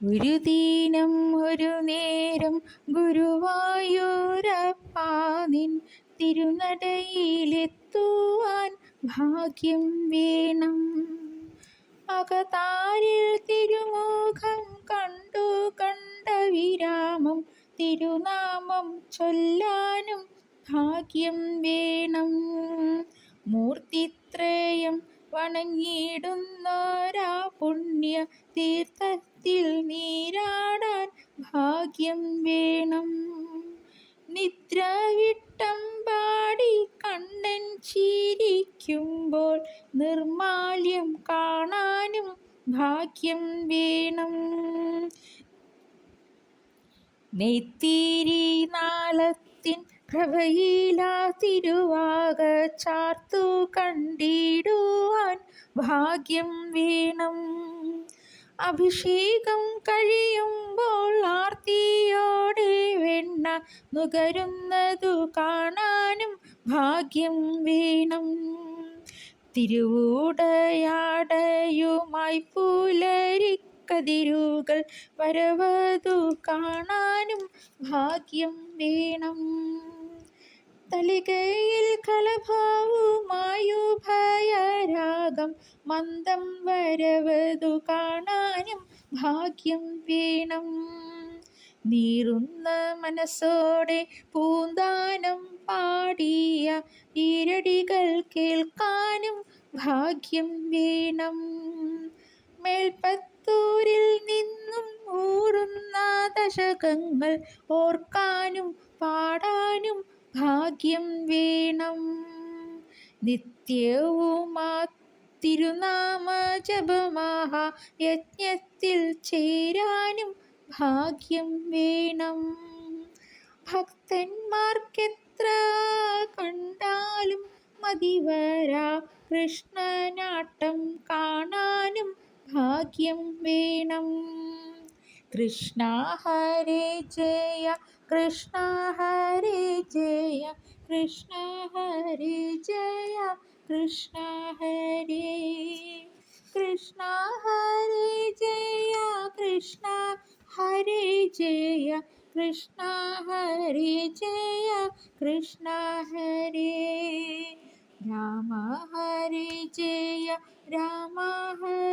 ഒരു ദീനം ഒരു നേരം ഗുരുവായൂരപ്പാതിൻ തിരുനടയിലെത്തുവാൻ ഭാഗ്യം വേണം. അകതാരിൽ തിരുമുഖം കണ്ടു കണ്ട വിരാമം തിരുനാമം ചൊല്ലാനും ഭാഗ്യം വേണം. മൂർത്തിത്രയം വണങ്ങിയിടുന്നോരാ പുണ്യ തീർത്ഥത്തിൽ നീരാടാൻ ഭാഗ്യം വേണം. നിദ്രവിട്ടം പാടി കണ്ണൻ ചിരിക്കുമ്പോൾ നിർമാല്യം കാണാനും ഭാഗ്യം വേണം. നെയ്ത്തിരി നാളത്തിൻ പ്രഭയിലാ തിരുവാക ചാർത്തു കണ്ടിടുവാൻ ഭാഗ്യം വേണം. അഭിഷേകം കഴിയുമ്പോൾ ആർത്തിയോടെ വെണ്ണ നുകരുന്നതു കാണാനും ഭാഗ്യം വേണം. തിരുവൂടയാടയുമായി പുലരിക്കതിരുകൾ വരവതു കാണാനും ഭാഗ്യം വേണം. തളികയിൽ കളഭാവുമായു ഭയരാഗം മന്ദം വരവതു കാണാനും ഭാഗ്യം വേണം. നീറുന്ന മനസ്സോടെ പൂന്താനം പാടിയ ഈരടികൾ കേൾക്കാനും ഭാഗ്യം വേണം. മേൽപ്പത്തൂരിൽ നിന്നും ഊറുന്ന ദശകങ്ങൾ ഓർക്കാനും പാടാനും ഭാഗ്യം വേണം. നിത്യവുമാ തിരുനാമ ജപമാഹ യജ്ഞത്തിൽ ചേരാനും ഭാഗ്യം വേണം. ഭക്തന്മാർക്കെത്ര കണ്ടാലും മതിവരാ കൃഷ്ണനാട്ടം കാണാനും ഭാഗ്യം വേണം കൃഷ്ണ ഹരേ ജയ കൃഷ്ണ ഹരേ ജയ കൃഷ്ണ ഹരേ ജയ കൃഷ്ണ ഹരേ കൃഷ്ണ ഹരേ ജയ കൃഷ്ണ ഹരേ ജയ കൃഷ്ണ ഹരേ ജയ കൃഷ്ണ ഹരേ രാമ ഹരേ ജയ രാമ ഹരേ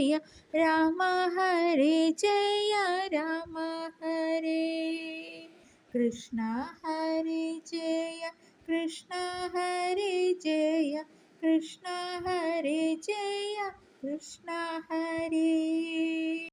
जय राम हरे, जय राम हरे। कृष्ण हरे, जय कृष्ण हरे, जय कृष्ण हरे, जय कृष्ण हरे।